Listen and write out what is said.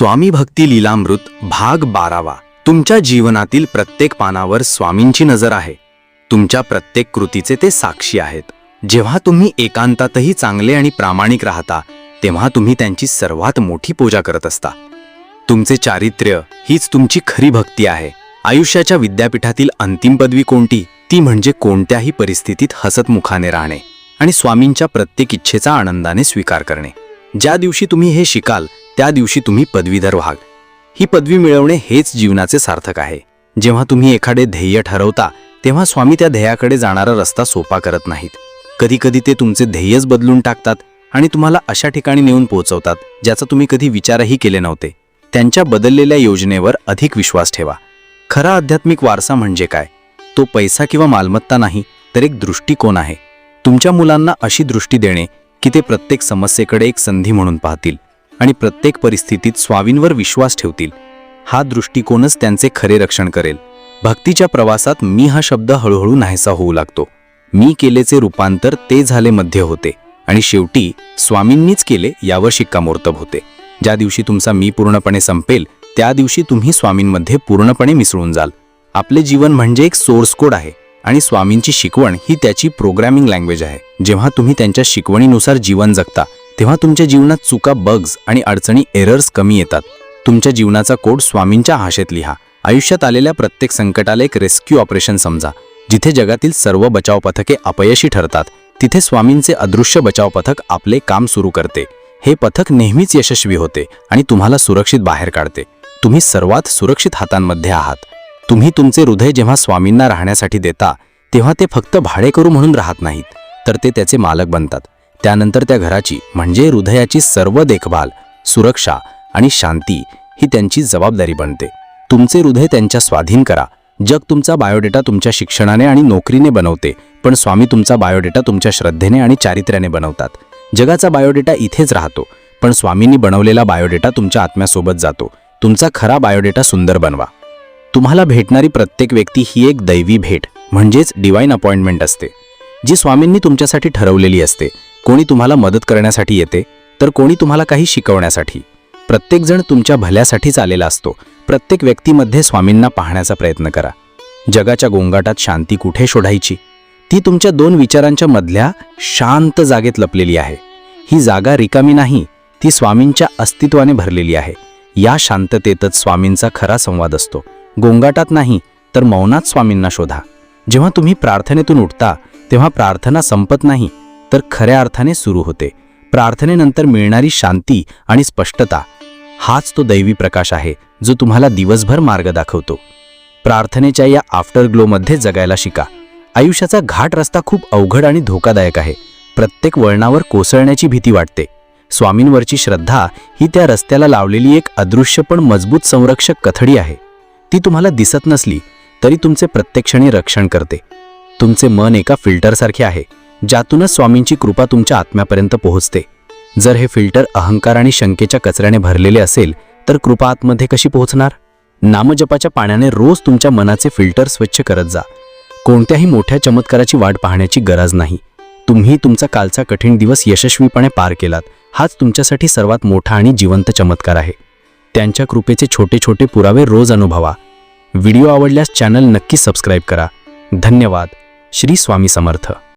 स्वामी भक्ती लीलामृत भाग बारावा. तुमच्या जीवनातील प्रत्येक पानावर स्वामींची नजर आहे. तुमच्या प्रत्येक कृतीचे ते साक्षी आहेत. जेव्हा तुम्ही एकांतातही चांगले आणि प्रामाणिक राहता तेव्हा तुम्ही त्यांची सर्वात मोठी पूजा करत असता. तुमचे चारित्र्य हीच तुमची खरी भक्ती आहे. आयुष्याच्या विद्यापीठातील अंतिम पदवी कोणती? ती म्हणजे कोणत्याही परिस्थितीत हसतमुखाने राहणे आणि स्वामींच्या प्रत्येक इच्छेचा आनंदाने स्वीकार करणे. ज्या दिवशी तुम्ही हे शिकाल त्या दिवशी तुम्ही पदवीधर व्हाल. ही पदवी मिळवणे हेच जीवनाचे सार्थक आहे. जेव्हा तुम्ही एखादे ध्येय ठरवता तेव्हा स्वामी त्या ध्येयाकडे जाणारा रस्ता सोपा करत नाहीत. कधी कधी ते तुमचे ध्येयच बदलून टाकतात आणि तुम्हाला अशा ठिकाणी नेऊन पोहोचवतात ज्याचा तुम्ही कधी विचारही केले नव्हते. त्यांच्या बदललेल्या योजनेवर अधिक विश्वास ठेवा. खरा आध्यात्मिक वारसा म्हणजे काय? तो पैसा किंवा मालमत्ता नाही तर एक दृष्टिकोन आहे. तुमच्या मुलांना अशी दृष्टी देणे की ते प्रत्येक समस्येकडे एक संधी म्हणून पाहतील. आणि प्रत्येक परिस्थितीत स्वामींवर विश्वास ठेवतील. हा दृष्टिकोनच त्यांचे खरे रक्षण करेल. भक्तीच्या प्रवासात मी हा शब्द हळूहळू नाहीसा होऊ लागतो. मी केलेचे रूपांतर ते झाले मध्ये होते आणि शेवटी स्वामींनीच केले यावर शिक्कामोर्तब होते. ज्या दिवशी तुमचा मी पूर्णपणे संपेल त्या दिवशी तुम्ही स्वामींमध्ये पूर्णपणे मिसळून जाल. आपले जीवन म्हणजे एक सोर्स कोड आहे आणि स्वामींची शिकवण ही त्याची प्रोग्रॅमिंग लँग्वेज आहे. जेव्हा तुम्ही त्यांच्या शिकवणीनुसार जीवन जगता तेव्हा तुमच्या जीवनात चुका बग्स आणि अडचणी एरर्स कमी येतात. तुमच्या जीवनाचा कोड स्वामींच्या भाषेत लिहा. आयुष्यात आलेल्या प्रत्येक संकटाला एक रेस्क्यू ऑपरेशन समजा जिथे जगातील सर्व बचाव पथके अपयशी ठरतात. तिथे स्वामींचे अदृश्य बचाव पथक आपले काम सुरू करते. हे पथक नेहमीच यशस्वी होते आणि तुम्हाला सुरक्षित बाहेर काढते. तुम्ही सर्वात सुरक्षित हातांमध्ये आहात. तुम्ही तुमचे हृदय जेव्हा स्वामींना राहण्यासाठी देता तेव्हा ते फक्त भाडेकरू म्हणून राहत नाहीत तर ते त्याचे मालक बनतात. त्यानंतर त्या घराची म्हणजे हृदयाची सर्व देखभाल सुरक्षा आणि शांती ही त्यांची जबाबदारी बनते. तुमचे हृदय त्यांच्या स्वाधीन करा. जग तुमचा बायोडेटा तुमच्या शिक्षणाने आणि नोकरीने बनवते पण स्वामी तुमचा बायोडेटा तुमच्या श्रद्धेने आणि चारित्र्याने बनवतात. जगाचा बायोडेटा इथेच राहतो पण स्वामींनी बनवलेला बायोडेटा तुमच्या आत्म्यासोबत जातो. तुमचा खरा बायोडेटा सुंदर बनवा. तुम्हाला भेटणारी प्रत्येक व्यक्ती ही एक दैवी भेट म्हणजेच डिवाईन अपॉइंटमेंट असते. जी स्वामींनी तुमच्यासाठी ठरवलेली असते कोणी तुम्हाला मदत करण्यासाठी येते तर कोणी तुम्हाला काही शिकवण्यासाठी. प्रत्येकजण तुमच्या भल्यासाठीच आलेला असतो. प्रत्येक व्यक्तीमध्ये स्वामींना पाहण्याचा प्रयत्न करा. जगाच्या गोंगाटात शांती कुठे शोधायची? ती तुमच्या दोन विचारांच्या मधल्या शांत जागेत लपलेली आहे. ही जागा रिकामी नाही ती स्वामींच्या अस्तित्वाने भरलेली आहे. या शांततेतच स्वामींचा खरा संवाद असतो. गोंगाटात नाही तर मौनात स्वामींना शोधा. जेव्हा तुम्ही प्रार्थनेतून उठता तेव्हा प्रार्थना संपत नाही तर खऱ्या अर्थाने सुरू होते. प्रार्थनेनंतर मिळणारी शांती आणि स्पष्टता हाच तो दैवी प्रकाश आहे जो तुम्हाला दिवसभर मार्ग दाखवतो. प्रार्थनेच्या या आफ्टर ग्लोमध्ये जगायला शिका. आयुष्याचा घाट रस्ता खूप अवघड आणि धोकादायक आहे. प्रत्येक वळणावर कोसळण्याची भीती वाटते. स्वामींवरची श्रद्धा ही त्या रस्त्याला लावलेली एक अदृश्य पण मजबूत संरक्षक कथडी आहे. ती तुम्हाला दिसत नसली तरी तुमचे प्रत्येक क्षणी रक्षण करते. तुमचे मन एका फिल्टरसारखे आहे. ज्यातूनच स्वामींची कृपा तुमच्या आत्म्यापर्यंत पोहोचते. जर हे फिल्टर अहंकार आणि शंकेच्या कचऱ्याने भरलेले असेल तर कृपा आतमध्ये कशी पोहोचणार? नामजपाच्या पाण्याने रोज तुमच्या मनाचे फिल्टर स्वच्छ करत जा. कोणत्याही मोठ्या चमत्काराची वाट पाहण्याची गरज नाही. तुम्ही तुमचा कालचा कठीण दिवस यशस्वीपणे पार केलात. हाच तुमच्यासाठी सर्वात मोठा आणि जिवंत चमत्कार आहे. त्यांच्या कृपेचे छोटे छोटे पुरावे रोज अनुभवा. व्हिडिओ आवडल्यास चॅनल नक्की सबस्क्राईब करा. धन्यवाद. श्री स्वामी समर्थ.